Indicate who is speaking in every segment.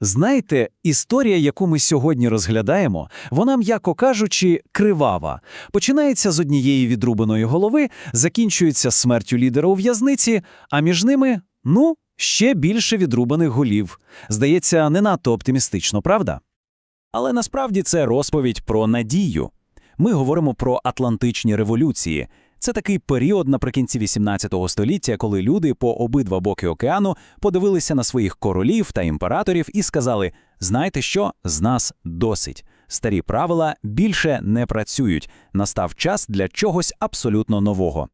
Speaker 1: Знаєте, історія, яку ми сьогодні розглядаємо, вона, м'яко кажучи, кривава. Починається з однієї відрубаної голови, закінчується смертю лідера у в'язниці, а між ними, ну, ще більше відрубаних голів. Здається, не надто оптимістично, правда? Але насправді це розповідь про надію. Ми говоримо про атлантичні революції. Це такий період наприкінці 18 століття, коли люди по обидва боки океану подивилися на своїх королів та імператорів і сказали: знаєте що, з нас досить. Старі правила більше не працюють. Настав час для чогось абсолютно нового.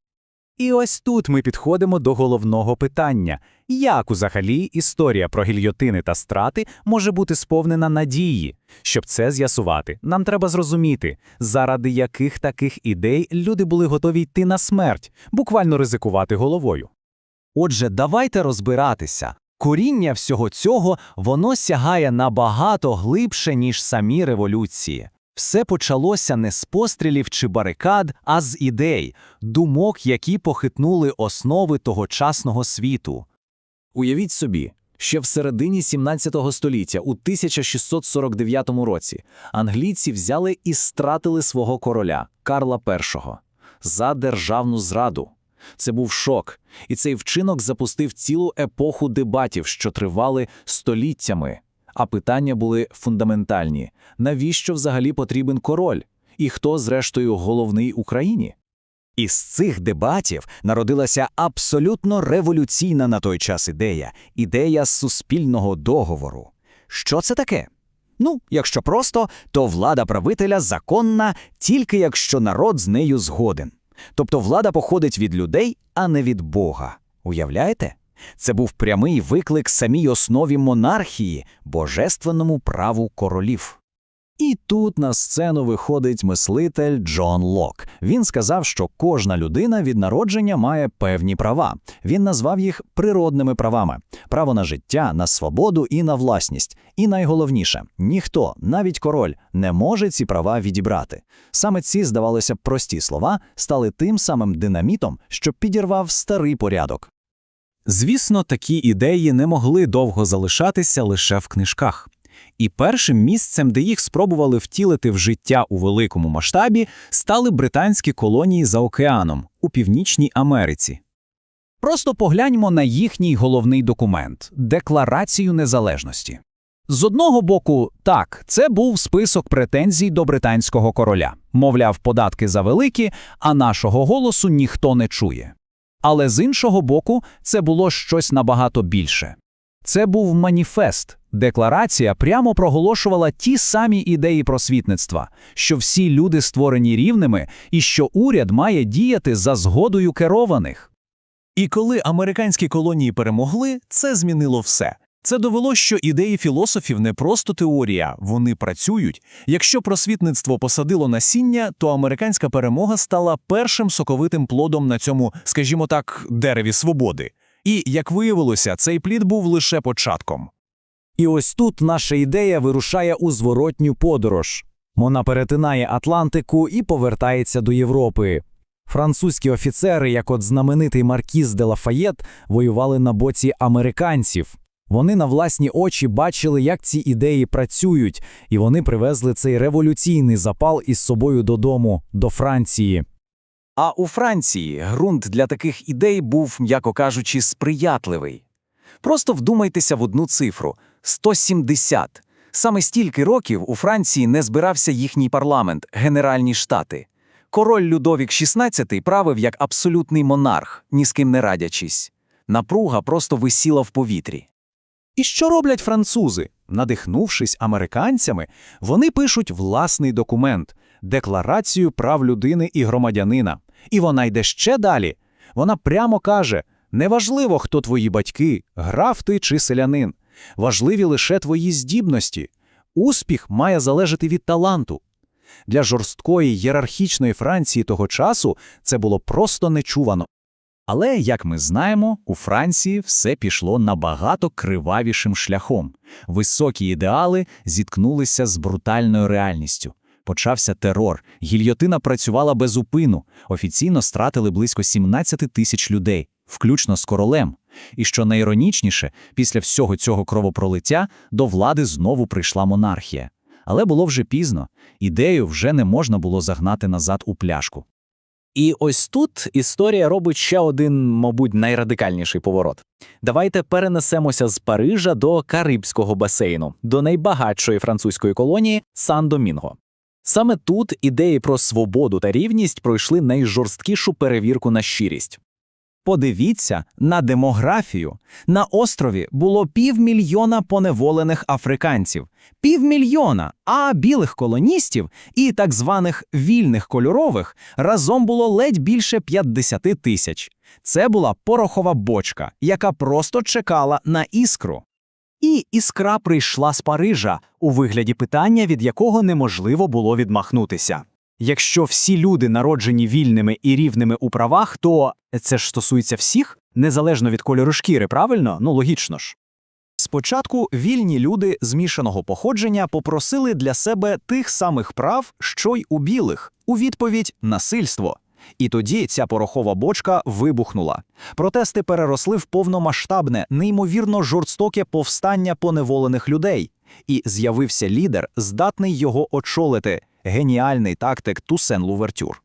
Speaker 2: І ось тут ми підходимо до головного питання: як взагалі історія про гільйотини та страти може бути сповнена надії? Щоб це з'ясувати, нам треба зрозуміти, заради яких таких ідей люди були готові йти на смерть, буквально ризикувати головою.
Speaker 3: Отже, давайте розбиратися. Коріння всього цього воно сягає набагато глибше, ніж самі революції. Все почалося не з пострілів чи барикад, а з ідей, думок, які похитнули основи тогочасного світу.
Speaker 1: Уявіть собі, ще в середині 17 століття, у 1649 році, англійці взяли і стратили свого короля Карла І за державну зраду. Це був шок, і цей вчинок запустив цілу епоху дебатів, що тривали століттями. А питання були фундаментальні: навіщо взагалі потрібен король? І хто, зрештою, головний Україні?
Speaker 3: Із цих дебатів народилася абсолютно революційна на той час ідея ідея суспільного договору. Що це таке? Ну, якщо просто, то влада правителя законна тільки якщо народ з нею згоден. Тобто влада походить від людей, а не від Бога. Уявляєте? Це був прямий виклик самій основі монархії, божественному праву королів. І тут на сцену виходить мислитель Джон Лок. Він сказав, що кожна людина від народження має певні права. Він назвав їх природними правами: право на життя, на свободу і на власність. І найголовніше, ніхто, навіть король, не може ці права відібрати. Саме ці, здавалося, прості слова стали тим самим динамітом, що підірвав старий порядок.
Speaker 2: Звісно, такі ідеї не могли довго залишатися лише в книжках. І першим місцем, де їх спробували втілити в життя у великому масштабі, стали британські колонії за океаном у Північній Америці. Просто погляньмо на їхній головний документ Декларацію незалежності. З одного боку, так, це був список претензій до британського короля. Мовляв, податки завеликі, а нашого голосу ніхто не чує. Але з іншого боку, це було щось набагато більше. Це був маніфест. Декларація прямо проголошувала ті самі ідеї просвітництва, що всі люди створені рівними і що уряд має діяти за згодою керованих.
Speaker 4: І коли американські колонії перемогли, це змінило все. Це довело, що ідеї філософів не просто теорія, вони працюють. Якщо просвітництво посадило насіння, то американська перемога стала першим соковитим плодом на цьому, скажімо так, дереві свободи. І, як виявилося, цей плід був лише початком.
Speaker 3: І ось тут наша ідея вирушає у зворотню подорож. Вона перетинає Атлантику і повертається до Європи. Французькі офіцери, як от знаменитий Маркіз де Лафаєт, воювали на боці американців. Вони на власні очі бачили, як ці ідеї працюють, і вони привезли цей революційний запал із собою додому, до Франції.
Speaker 1: А у Франції ґрунт для таких ідей був, м'яко кажучи, сприятливий. Просто вдумайтеся в одну цифру 170. Саме стільки років у Франції не збирався їхній парламент, Генеральні Штати. Король Людовік XVI правив як абсолютний монарх, ні з ким не радячись. Напруга просто висіла в повітрі.
Speaker 2: І що роблять французи? Надихнувшись американцями, вони пишуть власний документ Декларацію прав людини і громадянина. І вона йде ще далі. Вона прямо каже: неважливо, хто твої батьки, граф ти чи селянин. Важливі лише твої здібності. Успіх має залежати від таланту. Для жорсткої єрархічної Франції того часу це було просто нечувано. Але, як ми знаємо, у Франції все пішло набагато кривавішим шляхом. Високі ідеали зіткнулися з брутальною реальністю. Почався терор, гільйотина працювала без упину, офіційно стратили близько 17 тисяч людей, включно з королем. І що найіронічніше, після всього цього кровопролиття до влади знову прийшла монархія. Але було вже пізно, ідею вже не можна було загнати назад у пляшку.
Speaker 5: І ось тут історія робить ще один, мабуть, найрадикальніший поворот. Давайте перенесемося з Парижа до Карибського басейну, до найбагатшої французької колонії Сан-Домінго. Саме тут ідеї про свободу та рівність пройшли найжорсткішу перевірку на щирість.
Speaker 2: Подивіться на демографію. На острові було півмільйона поневолених африканців, півмільйона, а білих колоністів і так званих вільних кольорових разом було ледь більше 50 тисяч. Це була порохова бочка, яка просто чекала на іскру.
Speaker 6: І іскра прийшла з Парижа у вигляді питання, від якого неможливо було відмахнутися. Якщо всі люди народжені вільними і рівними у правах, то це ж стосується всіх, незалежно від кольору шкіри, правильно? Ну логічно ж.
Speaker 3: Спочатку вільні люди змішаного походження попросили для себе тих самих прав, що й у білих, у відповідь насильство. І тоді ця порохова бочка вибухнула. Протести переросли в повномасштабне, неймовірно жорстоке повстання поневолених людей. І з'явився лідер, здатний його очолити геніальний тактик Тусен Лувертюр.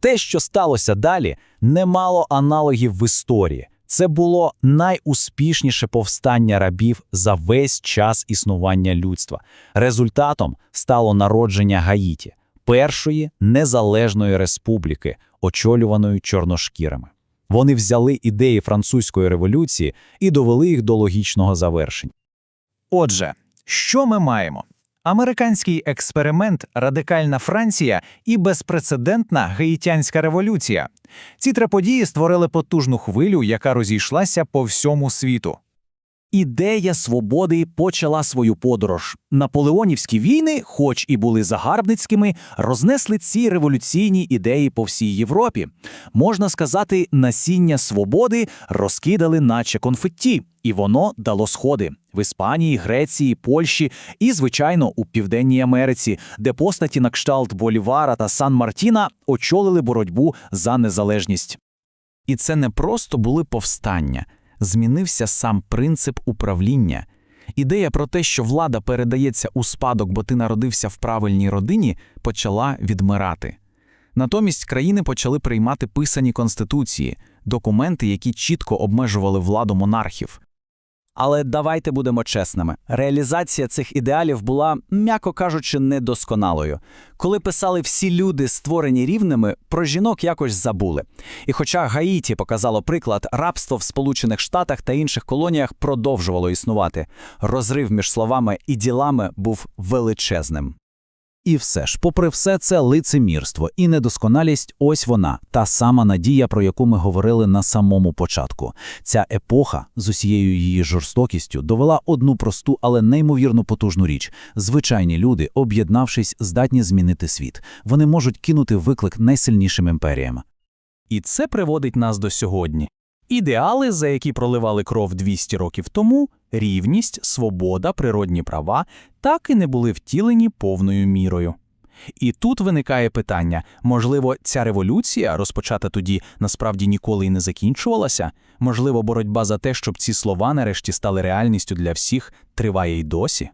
Speaker 2: Те, що сталося далі, не мало аналогів в історії. Це було найуспішніше повстання рабів за весь час існування людства. Результатом стало народження Гаїті, першої незалежної республіки, очолюваної чорношкірими. Вони взяли ідеї французької революції і довели їх до логічного завершення.
Speaker 4: Отже, що ми маємо? Американський експеримент, радикальна Франція і безпрецедентна гаїтянська революція. Ці три події створили потужну хвилю, яка розійшлася по всьому світу.
Speaker 6: Ідея свободи почала свою подорож. Наполеонівські війни, хоч і були загарбницькими, рознесли ці революційні ідеї по всій Європі. Можна сказати, насіння свободи розкидали, наче конфетті, і воно дало сходи в Іспанії, Греції, Польщі і, звичайно, у Південній Америці, де постаті на кшталт Болівара та Сан-Мартіна очолили боротьбу за незалежність.
Speaker 2: І це не просто були повстання, змінився сам принцип управління. Ідея про те, що влада передається у спадок, бо ти народився в правильній родині, почала відмирати. Натомість країни почали приймати писані конституції, документи, які чітко обмежували владу монархів.
Speaker 6: Але давайте будемо чесними. Реалізація цих ідеалів була, м'яко кажучи, недосконалою. Коли писали всі люди, створені рівними, про жінок якось забули. І хоча Гаїті показало приклад, рабство в Сполучених Штатах та інших колоніях продовжувало існувати. Розрив між словами і ділами був величезним.
Speaker 2: І все ж, попри все це лицемірство і недосконалість, ось вона, та сама надія, про яку ми говорили на самому початку. Ця епоха з усією її жорстокістю довела одну просту, але неймовірно потужну річ. Звичайні люди, об'єднавшись, здатні змінити світ. Вони можуть кинути виклик найсильнішим імперіям.
Speaker 4: І це приводить нас до сьогодні. Ідеали, за які проливали кров 200 років тому, рівність, свобода, природні права, так і не були втілені повною мірою. І тут виникає питання: можливо, ця революція, розпочата тоді, насправді ніколи й не закінчувалася? Можливо, боротьба за те, щоб ці слова нарешті стали реальністю для всіх, триває й досі?